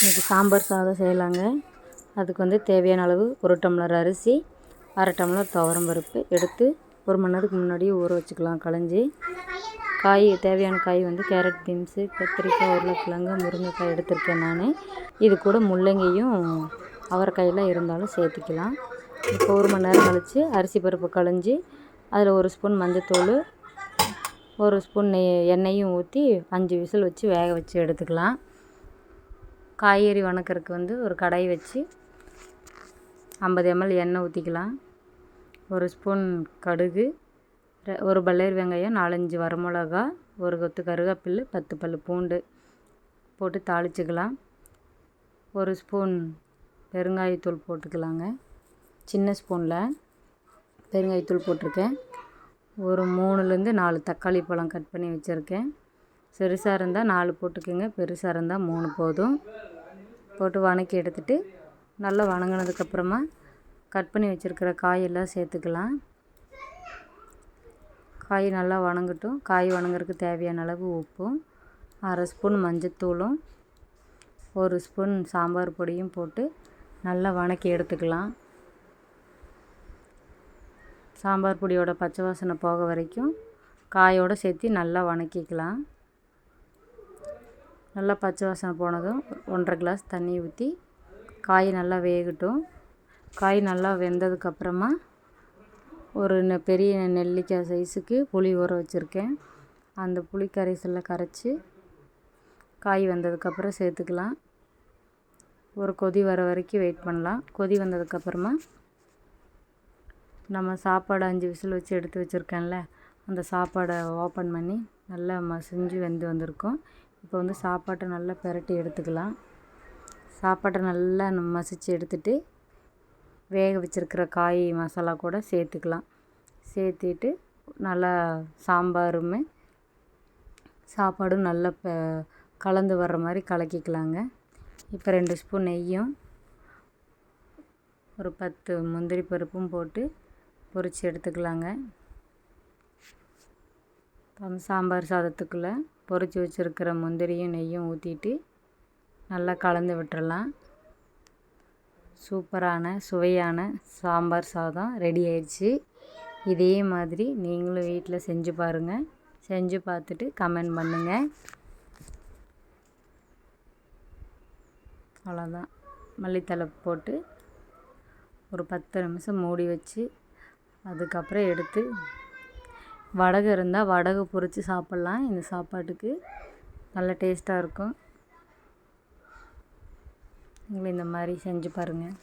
இன்றைக்கி சாம்பார் சாதம் செய்யலாங்க. அதுக்கு வந்து தேவையான அளவு ஒரு டம்ளர் அரிசி அரை டம்ளர் துவரம் பருப்பு எடுத்து ஒரு மணி நேரத்துக்கு முன்னாடியே ஊற வச்சுக்கலாம் களைஞ்சி. காய் தேவையான காய் வந்து கேரட் பீன்ஸு கத்திரிக்காய் உருளைக்கிழங்கு முருங்கைக்காய் எடுத்திருக்கேன் நான். இது கூட முள்ளங்கியும் அவரைக்காயெல்லாம் இருந்தாலும் சேர்த்துக்கலாம். இப்போ ஒரு மணி நேரம் கழித்து அரிசி பருப்பு களைஞ்சி அதில் ஒரு ஸ்பூன் மஞ்சத்தூள் ஒரு ஸ்பூன் நெய் எண்ணெயும் ஊற்றி அஞ்சு விசில் வச்சு வேக வச்சு எடுத்துக்கலாம். காய்கறி வணக்கிறதுக்கு வந்து ஒரு கடாய் வச்சு ஐம்பது எம்எல் எண்ணெய் ஊற்றிக்கலாம் ஒரு ஸ்பூன் கடுகு ஒரு பல்லேர் வெங்காயம் நாலஞ்சு வரமிளகா ஒரு கொத்து கருவேப்பிலை பத்து பல் பூண்டு போட்டு தாளிச்சுக்கலாம். ஒரு ஸ்பூன் பெருங்காயத்தூள் போட்டுக்கலாங்க. சின்ன ஸ்பூனில் பெருங்காயத்தூள் போட்டிருக்கேன். ஒரு மூணுலேருந்து நாலு தக்காளி பழம் கட் பண்ணி வச்சுருக்கேன். சிறுசாக இருந்தால் நாலு போட்டுக்கோங்க பெருசாக இருந்தால் மூணு போதும். போட்டு வணக்கி எடுத்துகிட்டு நல்லா வணங்கினதுக்கப்புறமா கட் பண்ணி வச்சுருக்கிற காயெல்லாம் சேர்த்துக்கலாம். காய் நல்லா வணங்கட்டும். காய் வணங்குறதுக்கு தேவையான அளவு உப்பும் அரை ஸ்பூன் மஞ்சத்தூளும் ஒரு ஸ்பூன் சாம்பார் பொடியும் போட்டு நல்லா வணக்கி எடுத்துக்கலாம். சாம்பார் பொடியோட பச்சை வாசனை போக வரைக்கும் காயோடு சேர்த்து நல்லா வணக்கிக்கலாம். நல்லா பச்சை வாசனை போனதும் ஒன்றரை கிளாஸ் தண்ணி ஊற்றி காய் நல்லா வேகட்டும். காய் நல்லா வெந்ததுக்கப்புறமா ஒரு பெரிய நெல்லிக்காய் சைஸுக்கு புளி ஊற வச்சுருக்கேன். அந்த புளி கரைசலில் கரைச்சி காய் வந்ததுக்கப்புறம் சேர்த்துக்கலாம். ஒரு கொதி வர வரைக்கும் வெயிட் பண்ணலாம். கொதி வந்ததுக்கப்புறமா நம்ம சாப்பாடு அஞ்சு விசில் வச்சு எடுத்து வச்சுருக்கேன்ல அந்த சாப்பாடை ஓப்பன் பண்ணி நல்லா மசிஞ்சு வெந்து வந்திருக்கும். இப்போ வந்து சாப்பாட்டை நல்லா பிரட்டி எடுத்துக்கலாம். சாப்பாட்டை நல்லா நம்ம மசிச்சு எடுத்துட்டு வேக வச்சிருக்கிற காய் மசாலா கூட சேர்த்துக்கலாம். சேர்த்திட்டு நல்லா சாம்பாருமே சாப்பாடும் நல்லா இப்போ கலந்து வர்ற மாதிரி கலக்கிக்கலாங்க. இப்போ ரெண்டு ஸ்பூன் நெய்யும் ஒரு பத்து முந்திரி பருப்பும் போட்டு பொரித்து எடுத்துக்கலாங்க. அந்த சாம்பார் சாதத்துக்குள்ளே பொரித்து வச்சுருக்கிற முந்திரியும் நெய்யும் ஊற்றிட்டு நல்லா கலந்து விட்டுறலாம். சூப்பரான சுவையான சாம்பார் சாதம் ரெடி ஆயிடுச்சு. இதே மாதிரி நீங்களும் வீட்டில் செஞ்சு பாருங்கள் செஞ்சு பார்த்துட்டு கமெண்ட் பண்ணுங்கள் அவ்வளோதான் மல்லித்தழை போட்டு ஒரு பத்து நிமிஷம் மூடி வச்சு அதுக்கப்புறம் எடுத்து வடகு இருந்தால் வடகு பொரித்து சாப்பிட்லாம். இந்த சாப்பாட்டுக்கு நல்ல டேஸ்ட்டாக இருக்கும். நீங்களும் இந்த மாதிரி செஞ்சு பாருங்கள்